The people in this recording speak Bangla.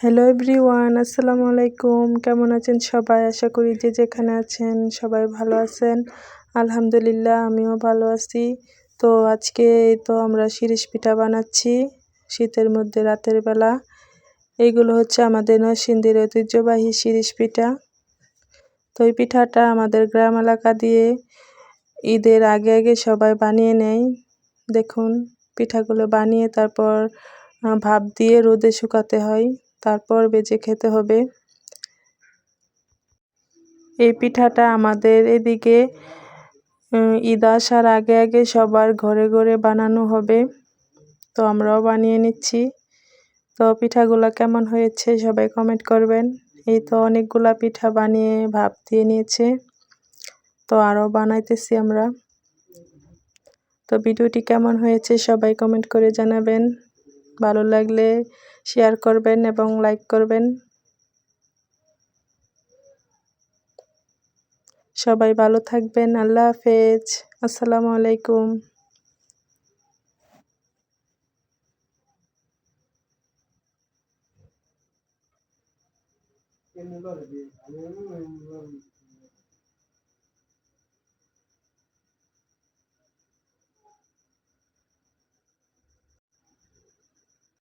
হ্যালো এভরিওয়ান আসসালামু আলাইকুম কেমন আছেন সবাই? আশা করি যে যেখানে আছেন সবাই ভালো আছেন। আলহামদুলিল্লাহ, আমিও ভালো আছি। তো আজকে তো আমরা শিরিষ পিঠা বানাচ্ছি শীতের মধ্যে রাতের বেলা। এইগুলো হচ্ছে আমাদের নরসিংদীর ঐতিহ্যবাহী শিরিষ পিঠা। তো এই পিঠাটা আমাদের গ্রাম এলাকা দিয়ে ঈদের আগে আগে সবাই বানিয়ে নেয়। দেখুন, পিঠাগুলো বানিয়ে তারপর ভাপ দিয়ে রোদে শুকাতে হয়। তারপর বেজে খেতে হবে। এই পিঠাটা আমাদের এদিকে ঈদ আসার আগে আগে সবার ঘরে ঘরে বানানো হবে। তো আমরাও বানিয়ে নিচ্ছি। তো পিঠাগুলো কেমন হয়েছে সবাই কমেন্ট করবেন। এই তো অনেকগুলা পিঠা বানিয়ে ভাপ দিয়ে নিয়েছে। তো আরও বানাইতেছি আমরা। তো ভিডিওটি কেমন হয়েছে সবাই কমেন্ট করে জানাবেন। ভালো লাগলে শেয়ার করবেন এবং লাইক করবেন। সবাই ভালো থাকবেন আল্লাহ হাফেজ। আসসালামু আলাইকুম।